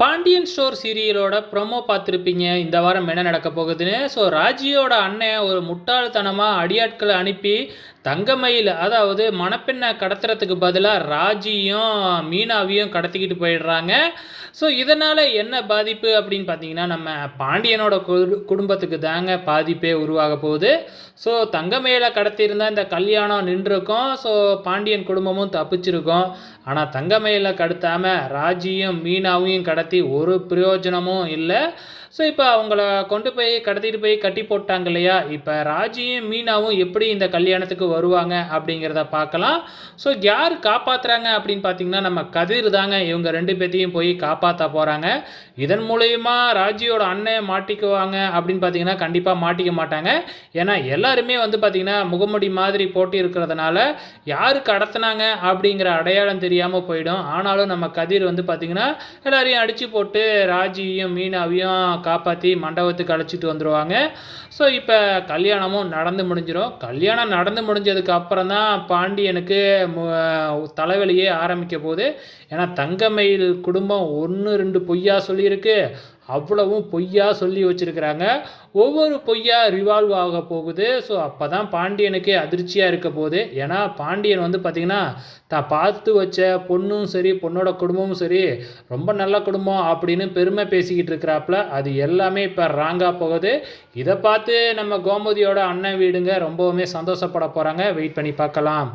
Pandian store சீரியலோட promo பார்த்துருப்பீங்க. இந்த வாரம் என்ன நடக்க போகுதுன்னு? ஸோ ராஜியோட அண்ணன் ஒரு முட்டாள்தனமாக அடியாட்களை அனுப்பி தங்கமயில் அதாவது மணப்பெண்ணை கடத்துறதுக்கு பதிலாக ராஜியும் மீனாவையும் கடத்திக்கிட்டு போயிடுறாங்க. ஸோ இதனால் என்ன பாதிப்பு அப்படின்னு பார்த்தீங்கன்னா நம்ம பாண்டியனோட குடும்பத்துக்கு தாங்க பாதிப்பே உருவாக போகுது. ஸோ தங்கமயிலை கடத்தியிருந்தால் இந்த கல்யாணம் நின்றுருக்கும். ஸோ பாண்டியன் குடும்பமும் தப்பிச்சிருக்கும். ஆனால் தங்கமயிலை கடத்தாமல் ராஜியும் மீனாவையும் கடத்தி ஒரு பிரயோஜனமும் இல்லை. ஸோ இப்போ அவங்கள கொண்டு போய் கடத்திட்டு போய் கட்டி போட்டாங்க இல்லையா? இப்போ ராஜியும் மீனாவும் எப்படி இந்த கல்யாணத்துக்கு வருவாங்க அப்படிங்கிறத பார்க்கலாம். ஸோ யார் காப்பாற்றுறாங்க அப்படின்னு பார்த்தீங்கன்னா நம்ம கதிர் தாங்க. இவங்க ரெண்டு பேர்த்தையும் போய் காப்பாற்ற போகிறாங்க இதன் மூலயமா ராஜியோட அண்ணன் மாட்டிக்குவாங்க அப்படின்னு பார்த்தீங்கன்னா கண்டிப்பாக மாட்டிக்க மாட்டாங்க. ஏன்னா எல்லாருமே வந்து பார்த்திங்கன்னா முகமுடி மாதிரி போட்டி இருக்கிறதுனால யார் கடத்தினாங்க அப்படிங்கிற அடையாளம் தெரியாமல் போயிடும். ஆனாலும் நம்ம கதிர் வந்து பார்த்திங்கன்னா எல்லாரையும் அடித்து போட்டு ராஜியையும் மீனாவையும் காப்பாற்றி மண்டபத்துக்கு அழைச்சிட்டு வந்துடுவாங்க ஸோ இப்போ கல்யாணமும் நடந்து முடிஞ்சிடும் கல்யாணம் நடந்து முடிஞ்சதுக்கு அப்புறம் தான் பாண்டியனுக்கு தலைவலியே ஆரம்பிக்க போகுது. ஏன்னா தங்கமயில் குடும்பம் ஒன்று ரெண்டு பொய்யா சொல்லியிருக்கு. அவ்வளவும் பொய்யா சொல்லி வச்சிருக்கிறாங்க. ஒவ்வொரு பொய்யா ரிவால்வ் ஆக போகுது. ஸோ அப்போ தான் பாண்டியனுக்கே அதிர்ச்சியாக இருக்க போகுது. ஏன்னா பாண்டியன் வந்து பார்த்திங்கன்னா தான் பார்த்து வச்ச பொண்ணும் சரி பொண்ணோட குடும்பமும் சரி ரொம்ப நல்ல குடும்பம் அப்படின்னு பெருமை பேசிக்கிட்டு இருக்கிறாப்புல. அது எல்லாமே இப்போ ராங்காக போகுது. இதை பார்த்து நம்ம கோமதியோட அண்ணன் வீடுங்க ரொம்பவுமே சந்தோஷப்பட போகிறாங்க வெயிட் பண்ணி பார்க்கலாம்.